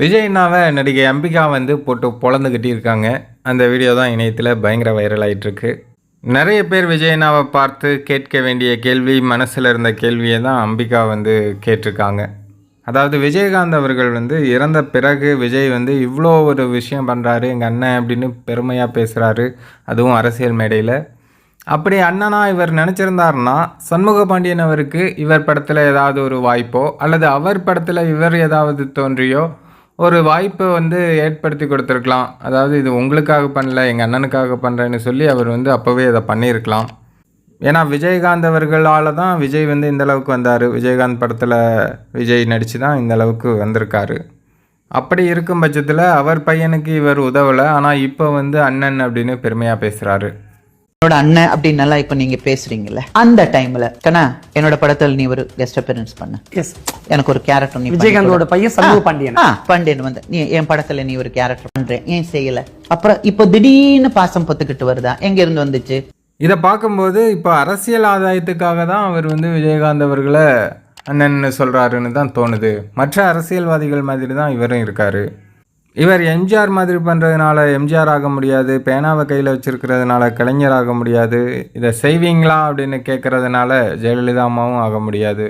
விஜய்னாவை நடிகை அம்பிகா வந்து போட்டு பொழந்துக்கிட்டு இருக்காங்க. அந்த வீடியோ தான் இணையத்தில் பயங்கர வைரல் ஆகிட்டுருக்கு நிறைய பேர் விஜய்னாவை பார்த்து கேட்க வேண்டிய கேள்வி மனசில் இருந்த கேள்வியை தான் அம்பிகா வந்து கேட்டிருக்காங்க. அதாவது விஜயகாந்த் அவர்கள் வந்து இறந்த பிறகு விஜய் வந்து இவ்வளோ ஒரு விஷயம் பண்ணுறாரு எங்கள் அண்ணன் அப்படின்னு பெருமையாக பேசுகிறாரு அதுவும் அரசியல் மேடையில். அப்படி அண்ணனா இவர் நினச்சிருந்தாருன்னா சண்முக பாண்டியன் அவருக்கு இவர் படத்தில் ஏதாவது ஒரு வாய்ப்போ அல்லது அவர் படத்தில் இவர் ஏதாவது தோன்றியோ ஒரு வாய்ப்பை வந்து ஏற்படுத்தி கொடுத்துருக்கலாம். அதாவது இது உங்களுக்காக பண்ணல எங்கள் அண்ணனுக்காக பண்ணுறேன்னு சொல்லி அவர் வந்து அப்போவே அதை பண்ணியிருக்கலாம். ஏன்னா விஜயகாந்த் அவர்களால் தான் விஜய் வந்து இந்த அளவுக்கு வந்தார். விஜயகாந்த் படத்தில் விஜய் நடித்து தான் இந்த அளவுக்கு வந்திருக்காரு. அப்படி இருக்கும் பட்சத்தில் அவர் பையனுக்கு இவர் உதவலை. ஆனால் இப்போ வந்து அண்ணன் அப்படின்னு பெருமையாக பேசுகிறாரு என்னோட அண்ணன் அப்படின்னு நல்லா இப்ப நீங்க பேசுறீங்கல்ல அந்த டைம்ல கண்ணா என்னோட படத்துல நீ ஒரு கெஸ்ட் அப்பியரன்ஸ் பண்ண. எஸ் எனக்கு ஒரு கேரக்டர் நீ விஜயகாந்தோட பையன் சண்முக பாண்டியன். பாண்டியன் வந்து. நீ என் படத்துல நீ ஒரு கேரக்டர் பண்றேன். ஏன் செய்யல? அப்புறம் இப்போ திடீர்னு பாசம் பொத்துக்கிட்டு வருதா? எங்க இருந்து வந்துச்சு? இதை பார்க்கும்போது இப்போ அரசியல் ஆதாயத்துக்காக தான் அவர் வந்து விஜயகாந்த் அவர்களை அண்ணன்னு சொல்கிறாருன்னு தான் தோணுது. மற்ற அரசியல்வாதிகள் மாதிரி தான் இவரும் இருக்கார். இவர் எம்ஜிஆர் மாதிரி பண்ணுறதுனால எம்ஜிஆர் ஆக முடியாது பேனாவை கையில் வச்சுருக்கிறதுனால கலைஞர் ஆக முடியாது இதை செய்வீங்களா அப்படின்னு கேட்குறதுனால ஜெயலலிதா அம்மாவும் ஆக முடியாது.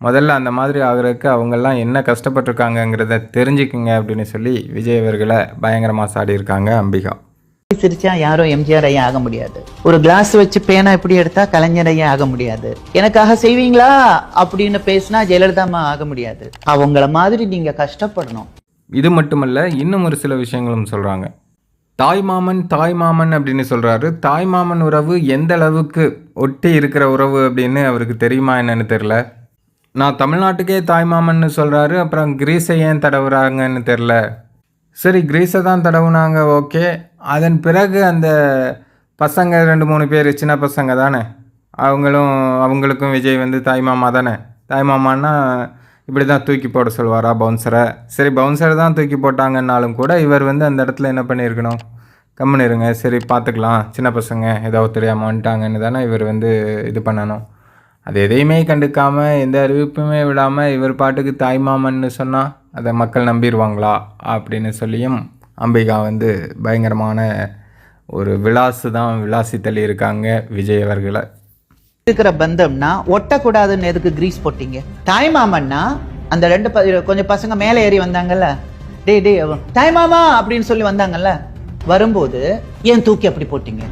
முதல்ல அந்த மாதிரி ஆகிறதுக்கு அவங்கெல்லாம் என்ன கஷ்டப்பட்டிருக்காங்கங்கிறத தெரிஞ்சுக்குங்க அப்படின்னு சொல்லி விஜய் அவர்களை பயங்கரமாக சாடியிருக்காங்க அம்பிகா. சிரிச்சா யாரும் எம்ஜிஆர் ஐயா ஆக முடியாது. ஒரு கிளாஸ் வச்சு பேனா இப்படி எடுத்தா கலைஞர் ஐயா ஆக முடியாது. எனக்காக செய்வீங்களா? அப்படின்னு பேசினா ஜெயலலிதா அம்மா ஆக முடியாது. அவங்கள மாதிரி நீங்க கஷ்டப்படணும். இது மட்டுமல்ல இன்னும் ஒரு சில விஷயங்களும் சொல்கிறாங்க தாய் மாமன் தாய் மாமன் அப்படின்னு சொல்கிறாரு தாய் மாமன் உறவு எந்த அளவுக்கு ஒட்டி இருக்கிற உறவு அப்படின்னு அவருக்கு தெரியுமா என்னன்னு தெரில நான் தமிழ்நாட்டுக்கே தாய் மாமன்னு சொல்கிறாரு அப்புறம் கிரீஸை ஏன் தடவுறாங்கன்னு தெரில சரி கிரீஸை தான் தடவுனாங்க ஓகே. அதன் பிறகு அந்த பசங்க ரெண்டு மூணு பேர் சின்ன பசங்க தானே? அவங்களும் அவங்களுக்கும் விஜய் வந்து தாய் மாமா தானே? தாய் மாமான்னா இப்படி தான் தூக்கி போட சொல்வாரா பவுன்சரை சரி பவுன்சரை தான் தூக்கி போட்டாங்கன்னாலும் கூட இவர் வந்து அந்த இடத்துல என்ன பண்ணியிருக்கணும்? கம்முன்னு இருங்க. சரி பார்த்துக்கலாம். சின்ன பசங்க ஏதாவது தெரியாமல் வந்துட்டாங்கன்னு தானே இவர் வந்து இது பண்ணணும். அது எதையுமே கண்டுக்காமல் எந்த அறிவிப்புமே விடாமல் இவர் பாட்டுக்கு தாய்மாமன்னு சொன்னால் அதை மக்கள் நம்பிடுவாங்களா? அப்படின்னு சொல்லியும் அம்பிகா வந்து பயங்கரமான ஒரு விலாசு தான் விலாசி தள்ளி இருக்காங்க விஜய் அவர்களை. இருக்கிற பந்தம்னா ஒட்டக்கூடாதுன்னு எதுக்கு கிரீஸ் போட்டீங்க? தாய் மாமன்னா அந்த ரெண்டு ப- கொஞ்சம் பசங்க மேலே ஏறி வந்தாங்கல்ல? டேய் டேய் தாய் மாமா அப்படின்னு சொல்லி வந்தாங்கல்ல? வரும்போது ஏன் தூக்கி அப்படி போட்டீங்க?